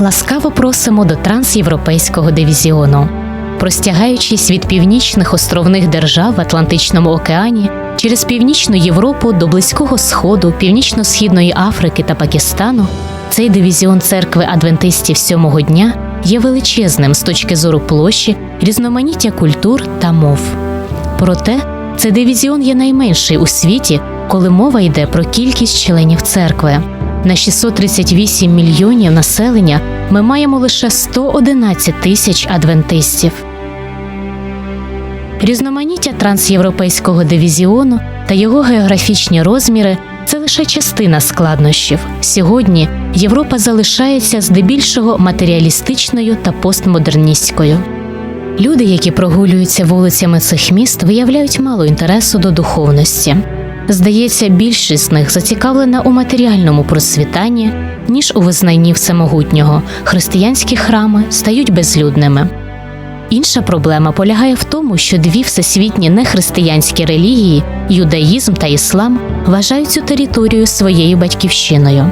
Ласкаво просимо до трансєвропейського дивізіону. Простягаючись від північних островних держав в Атлантичному океані через Північну Європу до Близького Сходу, Північно-Східної Африки та Пакистану, цей дивізіон церкви адвентистів сьомого дня є величезним з точки зору площі, різноманіття культур та мов. Проте цей дивізіон є найменший у світі, коли мова йде про кількість членів церкви. На 638 мільйонів населення ми маємо лише 111 тисяч адвентистів. Різноманіття трансєвропейського дивізіону та його географічні розміри це лише частина складнощів. Сьогодні Європа залишається здебільшого матеріалістичною та постмодерністською. Люди, які прогулюються вулицями цих міст, виявляють мало інтересу до духовності. Здається, більшість з них зацікавлена у матеріальному просвітанні, ніж у визнанні всемогутнього. Християнські храми стають безлюдними. Інша проблема полягає в тому, що дві всесвітні нехристиянські релігії юдаїзм та іслам вважають цю територію своєю батьківщиною.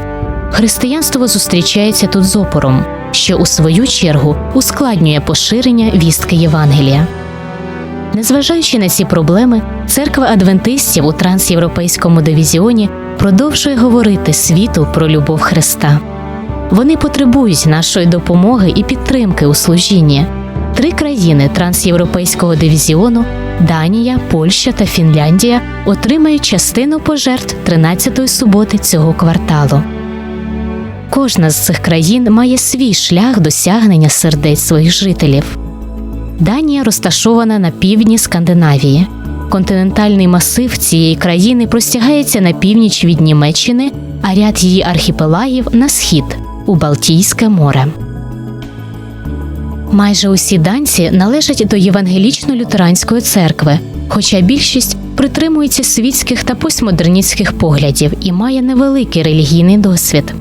Християнство зустрічається тут з опором, що у свою чергу ускладнює поширення вістки Євангелія. Незважаючи на ці проблеми, церква адвентистів у трансєвропейському дивізіоні продовжує говорити світу про любов Христа. Вони потребують нашої допомоги і підтримки у служінні. Три країни трансєвропейського дивізіону Данія, Польща та Фінляндія отримають частину пожертв 13-ї суботи цього кварталу. Кожна з цих країн має свій шлях досягнення сердець своїх жителів. Данія розташована на півдні Скандинавії. Континентальний масив цієї країни простягається на північ від Німеччини, а ряд її архіпелагів на схід у Балтійське море. Майже усі данці належать до євангелічно-лютеранської церкви, хоча більшість притримується світських та постмодерністських поглядів і має невеликий релігійний досвід.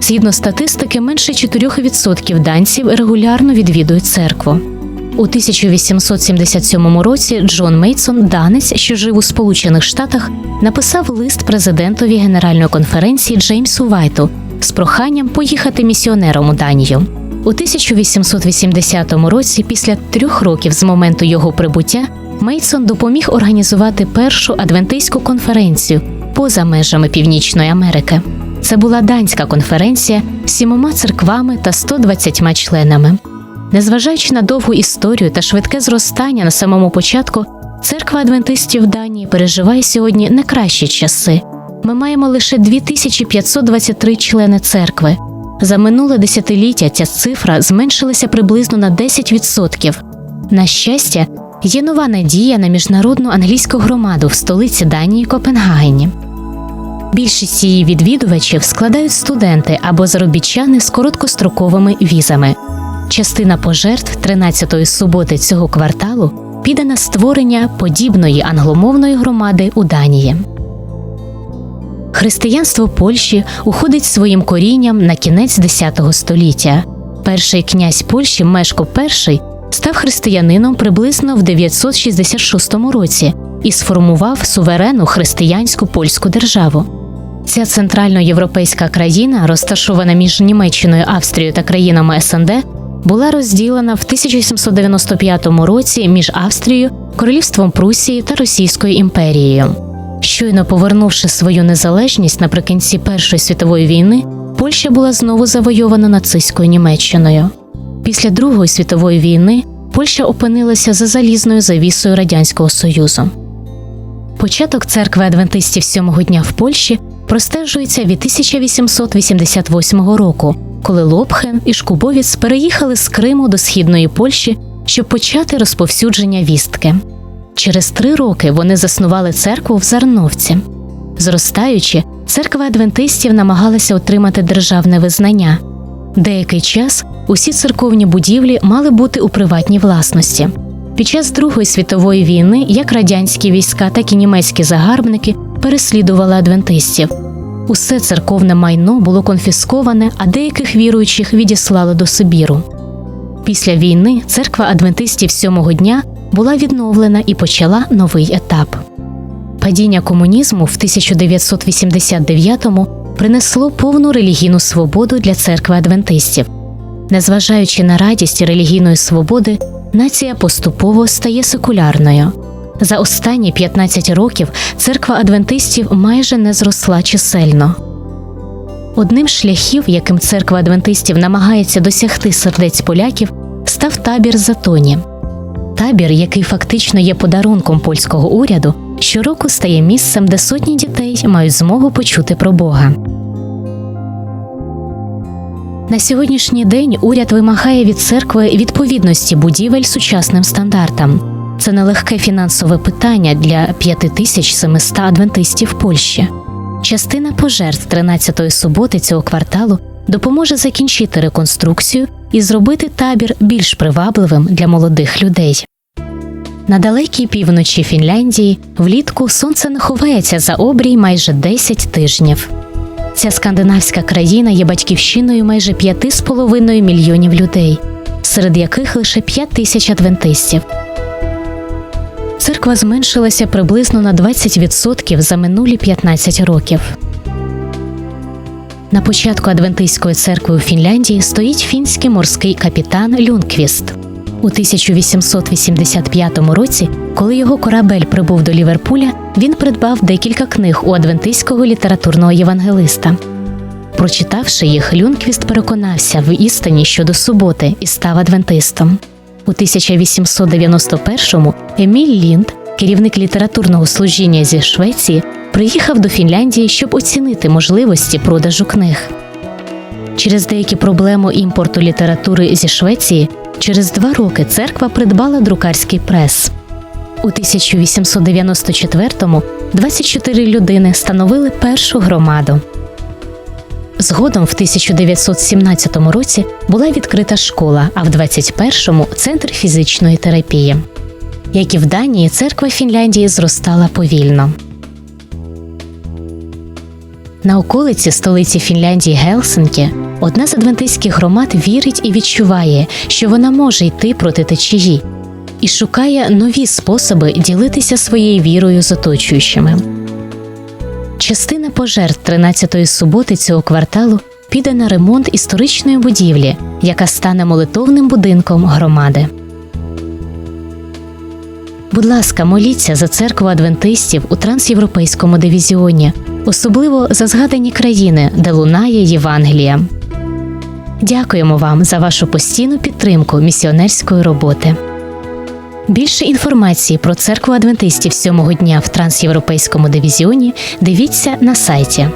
Згідно статистики, менше 4% данців регулярно відвідують церкву. У 1877 році Джон Мейсон, данець, що жив у Сполучених Штатах, написав лист президентові Генеральної конференції Джеймсу Вайту з проханням поїхати місіонером у Данію. У 1880 році, після трьох років з моменту його прибуття, Мейсон допоміг організувати першу адвентистську конференцію поза межами Північної Америки. Це була данська конференція з сімома церквами та 120 членами. Незважаючи на довгу історію та швидке зростання на самому початку, церква адвентистів Данії переживає сьогодні не кращі часи. Ми маємо лише 2523 члени церкви. За минуле десятиліття ця цифра зменшилася приблизно на 10%. На щастя, є нова надія на міжнародну англійську громаду в столиці Данії Копенгагені. Більшість її відвідувачів складають студенти або заробітчани з короткостроковими візами. Частина пожертв 13-ї суботи цього кварталу піде на створення подібної англомовної громади у Данії. Християнство Польщі уходить своїм корінням на кінець X століття. Перший князь Польщі Мешко І став християнином приблизно в 966 році і сформував суверенну християнську польську державу. Ця центральноєвропейська країна, розташована між Німеччиною, Австрією та країнами СНД, була розділена в 1795 році між Австрією, Королівством Прусії та Російською імперією. Щойно повернувши свою незалежність наприкінці Першої світової війни, Польща була знову завойована нацистською Німеччиною. Після Другої світової війни Польща опинилася за залізною завісою Радянського Союзу. Початок церкви адвентистів сьомого дня в Польщі простежується від 1888 року, коли Лобхен і Шкубовіц переїхали з Криму до східної Польщі, щоб почати розповсюдження вістки. Через три роки вони заснували церкву в Зарновці. Зростаючи, церква адвентистів намагалася отримати державне визнання. Деякий час усі церковні будівлі мали бути у приватній власності. Під час Другої світової війни як радянські війська, так і німецькі загарбники переслідували адвентистів. Усе церковне майно було конфісковане, а деяких віруючих відіслали до Сибіру. Після війни церква адвентистів сьомого дня була відновлена і почала новий етап. Падіння комунізму в 1989-му принесло повну релігійну свободу для церкви адвентистів. Незважаючи на радість релігійної свободи, нація поступово стає секулярною. За останні 15 років церква адвентистів майже не зросла чисельно. Одним з шляхів, яким церква адвентистів намагається досягти сердець поляків, став табір Затоні. Табір, який фактично є подарунком польського уряду, щороку стає місцем, де сотні дітей мають змогу почути про Бога. На сьогоднішній день уряд вимагає від церкви відповідності будівель сучасним стандартам. Це нелегке фінансове питання для 5700 адвентистів Польщі. Частина пожертв 13-ї суботи цього кварталу допоможе закінчити реконструкцію і зробити табір більш привабливим для молодих людей. На далекій півночі Фінляндії влітку сонце не ховається за обрій майже 10 тижнів. Ця скандинавська країна є батьківщиною майже 5,5 мільйонів людей, серед яких лише 5 тисяч адвентистів. Церква зменшилася приблизно на 20% за минулі 15 років. На початку адвентистської церкви у Фінляндії стоїть фінський морський капітан Люнквіст. У 1885 році, коли його корабель прибув до Ліверпуля, він придбав декілька книг у адвентистського літературного євангелиста. Прочитавши їх, Люнквіст переконався в істині щодо суботи і став адвентистом. У 1891-му Еміль Лінд, керівник літературного служіння зі Швеції, приїхав до Фінляндії, щоб оцінити можливості продажу книг. Через деякі проблеми імпорту літератури зі Швеції через два роки церква придбала друкарський прес. У 1894-му 24 людини становили першу громаду. Згодом в 1917 році була відкрита школа, а в 21-му – центр фізичної терапії. Як і в Данії, церква Фінляндії зростала повільно. На околиці столиці Фінляндії Гелсинкі одна з адвентистських громад вірить і відчуває, що вона може йти проти течії, і шукає нові способи ділитися своєю вірою з оточуючими. Частина пожертв 13-ї суботи цього кварталу піде на ремонт історичної будівлі, яка стане молитовним будинком громади. Будь ласка, моліться за церкву адвентистів у трансєвропейському дивізіоні, особливо за згадані країни, де лунає Євангелія. Дякуємо вам за вашу постійну підтримку місіонерської роботи. Більше інформації про церкву адвентистів сьомого дня в трансєвропейському дивізіоні дивіться на сайті